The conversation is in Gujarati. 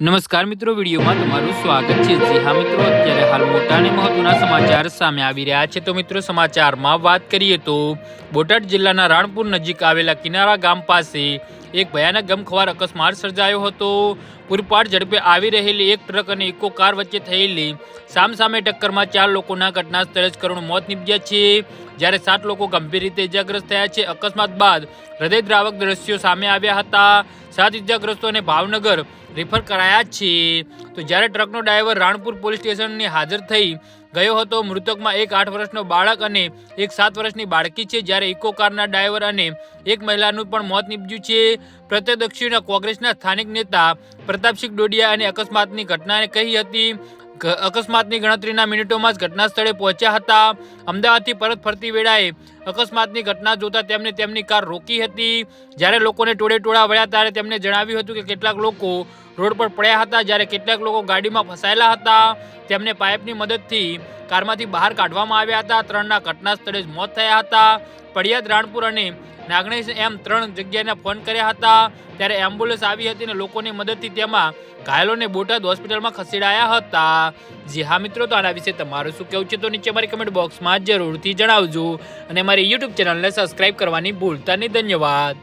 નમસ્કાર મિત્રો, વિડીયોમાં તમારું સ્વાગત છે. જી હા મિત્રો, અત્યારે હાલ મોટા અને મહત્વના સમાચાર સામે આવી રહ્યા છે. તો મિત્રો, સમાચારમાં વાત કરીએ તો બોટાદ જિલ્લાના રાણપુર નજીક આવેલા કિનારા ગામ પાસે એક ભયાનક ગમખવાર અકસ્માત સર્જાયો હતો. પૂરપાટ ઝડપે આવી રહેલી એક ટ્રક અને ઇકો કાર વચ્ચે થયેલી સામસામે ટક્કરમાં ચાર લોકોના ઘટના સ્થળે જ કરુણ મોત નીપજ્યા છે. જ્યારે સાત લોકો ગંભીર રીતે ઇજાગ્રસ્ત થયા છે. અકસ્માત બાદ હૃદયદ્રાવક દ્રશ્યો સામે આવ્યા હતા. સાત ઇજાગ્રસ્તોને ભાવનગર રિફર કરાયા છે. તો જ્યારે ટ્રકનો ડ્રાઈવર રાણપુર પોલીસ સ્ટેશનની હાજર થઈ ગયો હતો, મૃતકમાં એક આઠ વર્ષનો બાળક અને એક સાત વર્ષની બાળકી છે. જ્યારે ઇકો કારના ડ્રાઈવર અને એક મહિલાનું પણ મોત નીપજ્યું છે. પ્રત્યદક્ષીના કોંગ્રેસના સ્થાનિક નેતા પ્રતાપસિંહ ડોડિયા અને અકસ્માતની ઘટનાને કહી હતી. અકસ્માતની ગણતરીના મિનિટોમાં જ ઘટના સ્થળે પહોંચ્યા હતા. અમદાવાદથી પરત ફરતી વેળાએ અકસ્માતની ઘટના જોતા તેમને તેમની કાર રોકી હતી. જ્યારે લોકોને ટોળે ટોળા વળ્યા ત્યારે તેમણે જણાવ્યું હતું કે કેટલાક લોકો રોડ પર પડ્યા હતા. જ્યારે કેટલાક લોકો ગાડીમાં ફસાયેલા હતા. તેમને પાઇપની મદદથી કારમાંથી બહાર કાઢવામાં આવ્યા હતા. ત્રણના ઘટના સ્થળે જ મોત થયા હતા. પડિયાદ રાણપુર અને નાગણેશ એમ ત્રણ જગ્યાએ ફોન કર્યા હતા. ત્યારે એમ્બ્યુલન્સ આવી હતી અને લોકોની મદદથી તેમાં ઘાયલોને બોટાદ હોસ્પિટલમાં ખસેડાયા હતા. જી હા મિત્રો, તો આના વિશે તમારું શું કહેવું છે તો નીચે મારી કમેન્ટ બોક્સમાં જરૂરથી જણાવજો. અને મારી યુટ્યુબ ચેનલને સબસ્ક્રાઈબ કરવાની ભૂલતા નહીં. ધન્યવાદ.